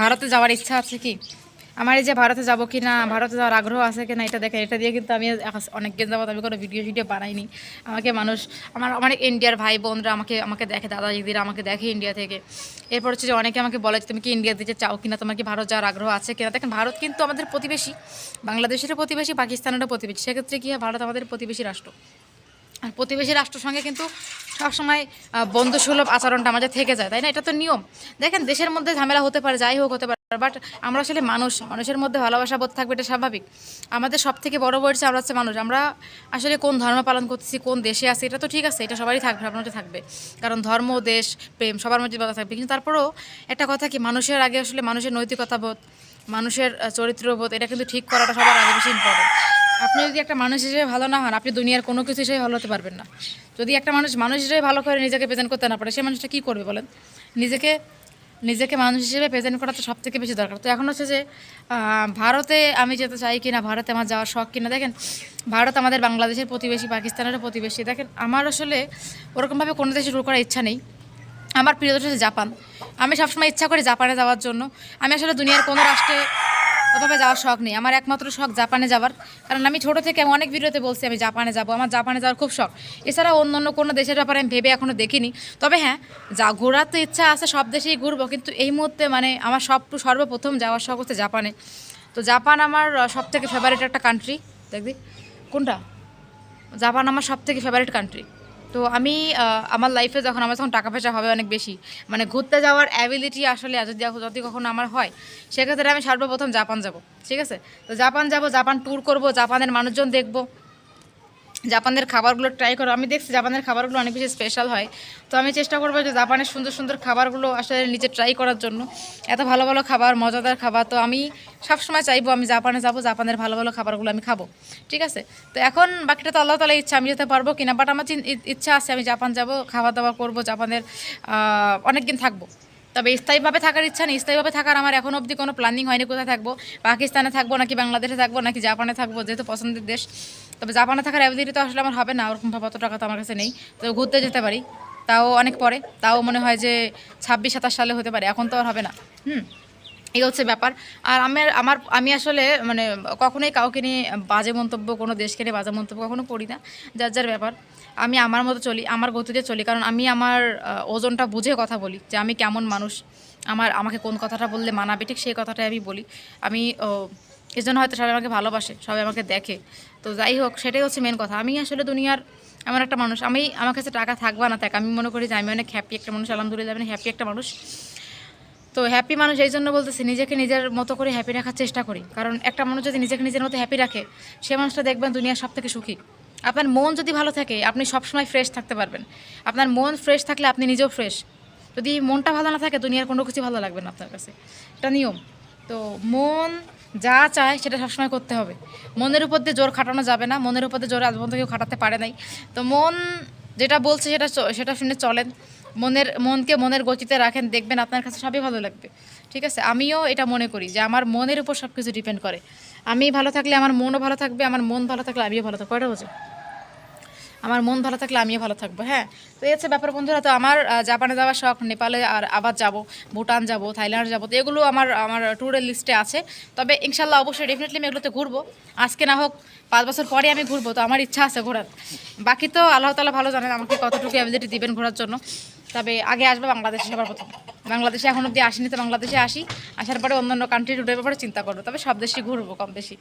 ভারতে যাওয়ার ইচ্ছা আছে কি? আমার এই যে ভারতে যাব কি না, ভারতে যাওয়ার আগ্রহ আছে কি না, এটা দেখে এটা দিয়ে কিন্তু আমি এখন অনেক দিন যাবত আমি কোনো ভিডিও ভিডিও বানাইনি। আমাকে মানুষ, আমার অনেক ইন্ডিয়ার ভাই বোনরা আমাকে আমাকে দেখে, দাদা দিদিরা আমাকে দেখে ইন্ডিয়া থেকে। এরপর হচ্ছে যে অনেকে আমাকে বলে যে, তুমি কি ইন্ডিয়া দিতে চাও কিনা তোমার কি ভারত যাওয়ার আগ্রহ আছে কিনা দেখেন, ভারত কিন্তু আমাদের প্রতিবেশী বাংলাদেশেরও প্রতিবেশী পাকিস্তানেরও প্রতিবেশী। সেক্ষেত্রে কি হয়, ভারত আমাদের প্রতিবেশী রাষ্ট্র। আর প্রতিবেশী রাষ্ট্রের সঙ্গে কিন্তু সবসময় বন্ধুসুলভ আচরণটা আমাদের থেকে যায়, তাই না? এটা তো নিয়ম। দেখেন, দেশের মধ্যে ঝামেলা হতে পারে, যাই হোক হতে পারে বাট আমরা আসলে মানুষ, মানুষের মধ্যে ভালোবাসা বোধ থাকবে, এটা স্বাভাবিক। আমাদের সব থেকে বড় বলছে আমরা হচ্ছে মানুষ, আমরা আসলে কোন ধর্ম পালন করতেছি, কোন দেশে আছি, এটা তো ঠিক আছে, এটা সবারই থাকবে আপনার মধ্যে থাকবে। কারণ ধর্ম, দেশ, প্রেম, সবার মধ্যে বাধা থাকবে। কিন্তু তারপরেও একটা কথা কি, মানুষের আগে আসলে মানুষের নৈতিকতা বোধ, মানুষের চরিত্রবোধ এটা কিন্তু ঠিক করাটা সবার আগে বেশি ইম্পর্টেন্ট আপনি যদি একটা মানুষ হিসেবে ভালো না হন, আপনি দুনিয়ার কোনো কিছু হিসেবে ভালো হতে পারবেন না। যদি একটা মানুষ মানুষ হিসেবে ভালো করে নিজেকে প্রেজেন্ট করতে না পারে, সে মানুষটা কী করবে বলেন? নিজেকে নিজেকে মানুষ হিসেবে প্রেজেন্ট করা তো সব থেকে বেশি দরকার। তো এখন হচ্ছে যে ভারতে আমি যেতে চাই কিনা, ভারতে আমার যাওয়ার শখ কিনা, দেখেন, ভারত আমাদের বাংলাদেশের প্রতিবেশী, পাকিস্তানেরও প্রতিবেশী। দেখেন, আমার আসলে ওরকমভাবে কোনো দেশে ট্যুর করার ইচ্ছা নেই। আমার প্রিয় দেশ হচ্ছে জাপান। আমি সবসময় ইচ্ছা করি জাপানে যাওয়ার জন্য। আমি আসলে দুনিয়ার কোনো রাষ্ট্রে ওভাবে যাওয়ার শখ নেই। আমার একমাত্র শখ জাপানে যাওয়ার। কারণ আমি ছোটো থেকে অনেক ভিডিওতে বলছি আমি জাপানে যাব। আমার জাপানে যাওয়ার খুব শখ। এছাড়া অন্য অন্য কোনো দেশের ব্যাপারে আমি ভেবে এখনও দেখিনি। তবে হ্যাঁ যা ঘোরার তো ইচ্ছা আছে, সব দেশেই ঘুরবো। কিন্তু এই মুহূর্তে মানে আমার সব সর্বপ্রথম যাওয়ার শখ হচ্ছে জাপানে। তো জাপান আমার সব থেকে ফেভারিট একটা কান্ট্রি দেখবি কোনটা? জাপান আমার সব থেকে ফেভারিট কান্ট্রি তো আমি আমার লাইফে যখন আমার যখন টাকা পয়সা হবে অনেক বেশি। মানে ঘুরতে যাওয়ার অ্যাবিলিটি আসলে যদি যদি কখনো আমার হয়, সেক্ষেত্রে আমি সর্বপ্রথম জাপান যাব, ঠিক আছে? তো জাপান যাব, জাপান ট্যুর করব, জাপানের মানুষজন দেখব জাপানের খাবারগুলো ট্রাই করো। আমি দেখছি জাপানের খাবারগুলো অনেক বেশি স্পেশাল হয়। তো আমি চেষ্টা করব যে জাপানের সুন্দর সুন্দর খাবারগুলো আসলে নিজে ট্রাই করার জন্য। এত ভালো ভালো খাবার, মজাদার খাবার, তো আমি সবসময় চাইব আমি জাপানে যাব, জাপানের ভালো ভালো খাবারগুলো আমি খাব। ঠিক আছে? তো এখন বাকিটা তো আল্লাহ তালা ইচ্ছা, আমি যেতে পারব কিনা বাট আমার ইচ্ছা আছে আমি জাপান যাব, খাওয়া দাওয়া করব জাপানের অনেক দিন থাকব। তবে স্থায়ীভাবে থাকার ইচ্ছা নেই। স্থায়ীভাবে থাকার আমার এখন অবধি কোনো প্ল্যানিং হয়নি কোথায় থাকব। পাকিস্তানে থাকব নাকি বাংলাদেশে থাকব নাকি জাপানে থাকব, যেহেতু পছন্দের দেশ। তবে জাপানে থাকার অ্যাবিলিটি তো আসলে আমার হবে না। ওরকমভাবে অত টাকা তো আমার কাছে নেই। তো ঘুরতে যেতে পারি। তাও অনেক পরে। তাও মনে হয় যে ছাব্বিশ সাতাশ সালে হতে পারে। এখন তো আর হবে না। হুম। এই হচ্ছে ব্যাপার। আর আমার আমার, আমি আসলে মানে কখনোই কাউকে নিয়ে বাজে মন্তব্য, কোনো দেশকে নিয়ে বাজে মন্তব্য কখনো করি না, যার যার ব্যাপার। আমি আমার মতো চলি, আমার গতিতে চলি, কারণ আমি আমার ওজনটা বুঝে কথা বলি যে আমি কেমন মানুষ। আমার, আমাকে কোন কথাটা বললে মানাবে, ঠিক সেই কথাটাই আমি বলি। আমি এই জন্য হয়তো সবাই আমাকে ভালোবাসে, সবাই আমাকে দেখে। তো যাই হোক, সেটাই হচ্ছে মেন কথা। আমি আসলে দুনিয়ার এমন একটা মানুষ। আমি, আমার কাছে টাকা থাকবা না, থাক। আমি মনে করি যে আমি অনেক হ্যাপি একটা মানুষ, আলহামদুলিল্লাহ আমি হ্যাপি একটা মানুষ। তো হ্যাপি মানুষ এই জন্য বলতেছে, নিজেকে নিজের মতো করে হ্যাপি রাখার চেষ্টা করি। কারণ একটা মানুষ যদি নিজেকে নিজের মতো হ্যাপি রাখে, সে মানুষটা দেখবেন দুনিয়ার সব থেকে সুখী। আপনার মন যদি ভালো থাকে, আপনি সবসময় ফ্রেশ থাকতে পারবেন। আপনার মন ফ্রেশ থাকলে আপনি নিজেও ফ্রেশ যদি মনটা ভালো না থাকে, দুনিয়ার কোনো কিছু ভালো লাগবে না আপনার কাছে। এটা নিয়ম। তো মন যা চায়, সেটা সবসময় করতে হবে। মনের উপর দিয়ে জোর খাটানো যাবে না। মনের উপর দিয়ে জোর আজ পর্যন্ত কেউ খাটাতে পারে নাই। তো মন যেটা বলছে, সেটা সেটা শুনে চলেন। মনের, মনকে মনের গতিতে রাখেন, দেখবেন আপনার কাছে সবই ভালো লাগবে। ঠিক আছে? আমিও এটা মনে করি যে আমার মনের উপর সব কিছু ডিপেন্ড করে। আমি ভালো থাকলে আমার মনও ভালো থাকবে, আমার মন ভালো থাকলে আমিও ভালো থাকব। কয়টা বোঝো আমার মন ভালো থাকলে আমিও ভালো থাকব হ্যাঁ? তো এই হচ্ছে ব্যাপার বন্ধুরা, তো আমার জাপানে যাওয়ার শখ, নেপালে আর আবার যাব, ভুটান যাব, থাইল্যান্ড যাব, তো এগুলো আমার আমার ট্যুরের লিস্টে আছে। তবে ইনশাল্লাহ অবশ্যই ডেফিনেটলি আমি এগুলোতে ঘুরবো। আজকে না হোক, পাঁচ বছর পরে আমি ঘুরবো, তো আমার ইচ্ছা আছে ঘোরার। বাকি তো আল্লাহ তালা ভালো জানেন আমাকে কতটুকু অ্যাবিলিটি দিবেন ঘোরার জন্য। তবে আগে আসবে বাংলাদেশে সবার প্রথম। বাংলাদেশে এখন অব্দি আসিনি, তো বাংলাদেশে আসি। আসার পরে অন্যান্য কান্ট্রি রুটের ব্যাপারে চিন্তা করব, তবে সব দেশে ঘুরবো কম বেশি।